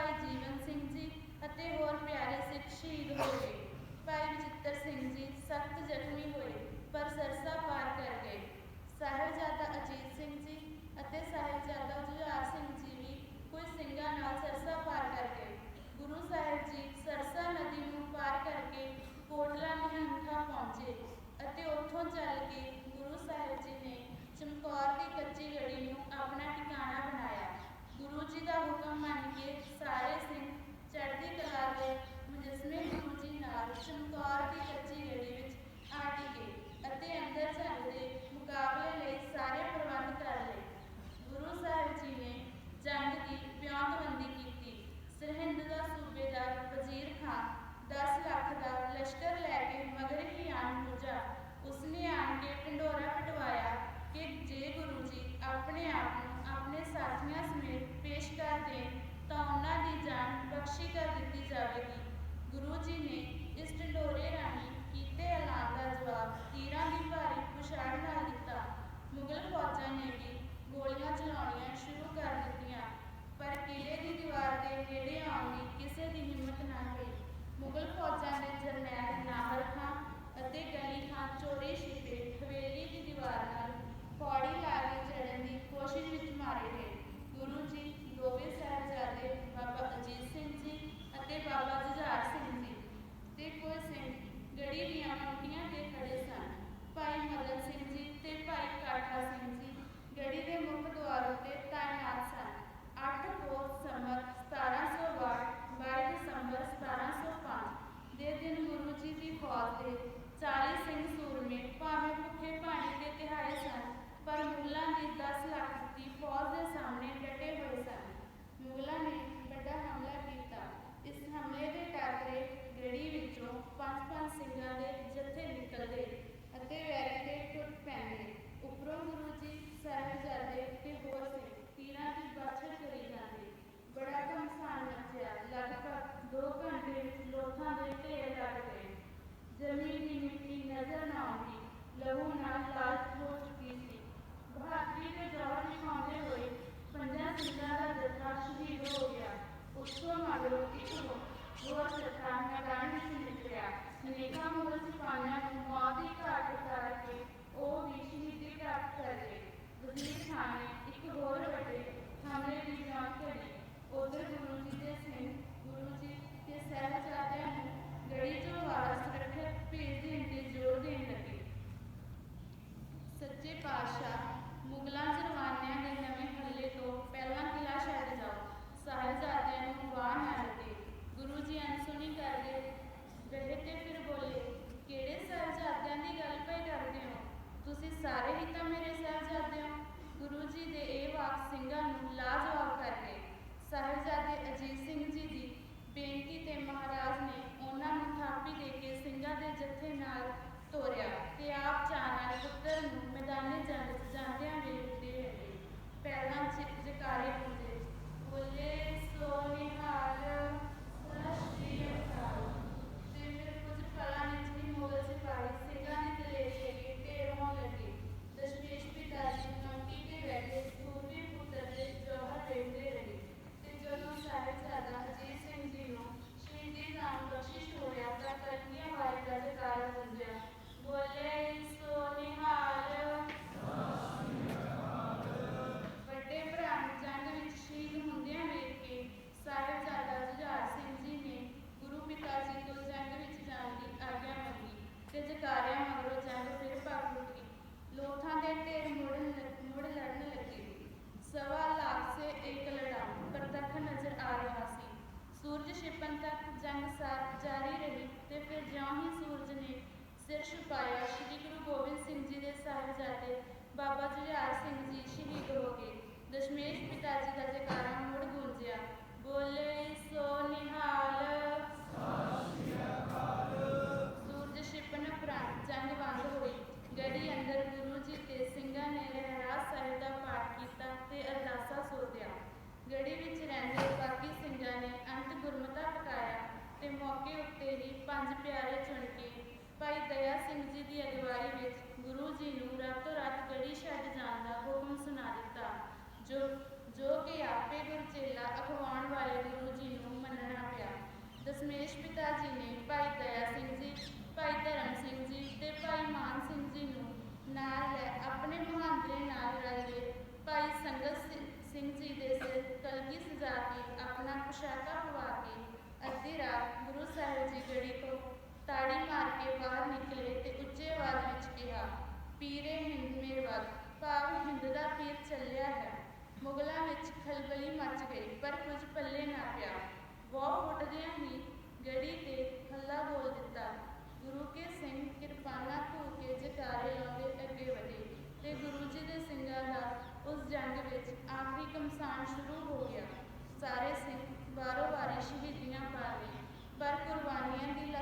ਭਾਈ ਜੀਵਨ ਸਿੰਘ ਜੀ ਅਤੇ ਹੋਰ ਪਿਆਰੇ ਸਿੱਖ ਸ਼ਹੀਦ ਹੋ ਗਏ ਭਾਈ ਵਿਜਿੱਤਰ ਸਿੰਘ ਜੀ ਸਖਤ ਜ਼ਖਮੀ ਹੋਏ, ਪਰ ਸਰਸਾ ਪਾਰ ਕਰ ਗਏ। ਸਾਹਿਬਜ਼ਾਦਾ ਅਜੀਤ ਸਿੰਘ ਜੀ ਅਤੇ ਸਾਹਿਬਜ਼ਾਦਾ ਜੁਝਾਰ ਸਿੰਘ ਜੀ ਵੀ ਕੁਝ ਸਿੰਘਾਂ ਨਾਲ ਸਰਸਾ ਪਾਰ ਕਰ ਗਏ। ਗੁਰੂ ਸਾਹਿਬ ਜੀ ਸਰਸਾ ਨਦੀ ਨੂੰ ਪਾਰ ਕਰਕੇ ਕੋਟਲਾ ਨਿਹੰਠਾ ਪਹੁੰਚੇ ਅਤੇ ਉੱਥੋਂ ਚੱਲ ਕੇ ਗੁਰੂ ਸਾਹਿਬ ਜੀ ਸਿਰ ਛੁਪਾਇਆ, ਸ੍ਰੀ ਗੁਰੂ ਗੋਬਿੰਦ ਸਿੰਘ ਜੀ ਦੇ ਸਾਹਿਬਜ਼ਾਦੇ ਬਾਬਾ ਜੁਝਾਰ ਸਿੰਘ ਜੀ ਸ਼ਹੀਦ ਹੋ ਗਏ ਦਸ਼ਮੇਸ਼ ਪਿਤਾ ਜੀ ਦਾ ਜਕਾਰਾ ਮੁੜ ਗੂੰਜਿਆ, ਬੋਲੇ ਸੋ ਨਿਹਾਲ ਸੂਰਜ ਛਿਪਣ ਉਪਰੰਤ ਜੰਗ ਬੰਦ ਹੋਈ ਗੜੀ ਅੰਦਰ ਗੁਰੂ ਜੀ ਤੇ ਸਿੰਘਾਂ ਨੇ ਰਹਿਰਾਸ ਸਾਹਿਬ ਦਾ ਪਾਠ ਕੀਤਾ ਤੇ ਅਰਦਾਸਾ ਸੋਧਿਆ ਗੜੀ ਵਿੱਚ ਰਹਿੰਦੇ ਬਾਕੀ ਸਿੰਘਾਂ ਨੇ ਅੰਤ ਗੁਰਮਤਾ ਪਕਾਇਆ ਤੇ ਮੌਕੇ ਉੱਤੇ ਹੀ ਪੰਜ ਪਿਆਰੇ ਚੁਣ ਕੇ ਭਾਈ ਦਇਆ ਸਿੰਘ ਜੀ ਦੀ ਅਗਵਾਈ ਵਿੱਚ ਗੁਰੂ ਜੀ ਨੂੰ ਰਾਤੋਂ ਰਾਤ ਗੜੀ ਛੱਡ ਜਾਣ ਦਾ ਹੁਕਮ ਸੁਣਾ ਦਿੱਤਾ, ਜੋ ਜੋ ਕਿ ਆਪੇ ਗੁਰਚੇਲਾ ਅਖਵਾਉਣ ਵਾਲੇ ਗੁਰੂ ਜੀ ਨੂੰ ਮੰਨਣਾ ਪਿਆ। ਦਸ਼ਮੇਸ਼ ਪਿਤਾ ਜੀ ਨੇ ਭਾਈ ਦਇਆ ਸਿੰਘ ਜੀ, ਭਾਈ ਧਰਮ ਸਿੰਘ ਜੀ ਤੇ ਭਾਈ ਮਾਨ ਸਿੰਘ ਜੀ ਨੂੰ ਨਾਲ ਲੈ ਆਪਣੇ ਮਹਾਂਦਰੇ ਨਾਲ ਰਲ ਕੇ ਭਾਈ ਸੰਗਤ ਸਿ- ਸਿੰਘ ਜੀ ਦੇ ਸਿਰ ਕਲਗੀ ਸਜਾ ਕੇ ਆਪਣਾ ਪੁਸ਼ਾਕਾ ਪਵਾ ਕੇ ਅੱਧੀ ਰਾਤ ਗੁਰੂ ਸਾਹਿਬ ਜੀ ਗੜੀ ਤੋਂ ਤਾੜੀ ਮਾਰ ਕੇ ਬਾਹਰ ਨਿਕਲੇ ਤੇ ਉੱਚੇ ਆਵਾਜ਼ ਵਿੱਚ ਕਿਹਾ, ਪੀਰੇ ਹਿੰਦ ਮੇਰੇ ਭਾਵ ਹਿੰਦ ਦਾ ਪੀਰ ਚੱਲਿਆ ਹੈ। ਮੁਗਲਾਂ ਵਿੱਚ ਖਲਬਲੀ ਮਚ ਗਈ, ਪਰ ਕੁਝ ਪੱਲੇ ਨਾ ਪਿਆ। ਵਾਹ ਫੁੱਟਦਿਆਂ ਹੀ ਗੜੀ ਤੇ ਹੱਲਾ ਬੋਲ ਦਿੱਤਾ, ਗੁਰੂ ਕੇ ਸਿੰਘ ਕਿਰਪਾਨਾ ਧੋ ਕੇ ਜਕਾਰੇ ਲਾਉਂਦੇ ਅੱਗੇ ਵਧੇ। ਤੇ ਗੁਰੂ ਜੀ ਦੇ ਸਿੰਘਾਂ ਦਾ ਉਸ ਜੰਗ ਵਿੱਚ ਆਖਰੀ ਕਮਸਾਨ ਸ਼ੁਰੂ ਹੋ ਗਿਆ। ਸਾਰੇ ਸਿੰਘ ਬਾਰੋ ਬਾਰੀ ਸ਼ਹੀਦੀਆਂ ਪਾ ਲਏ, ਪਰ ਕੁਰਬਾਨੀਆਂ ਦੀ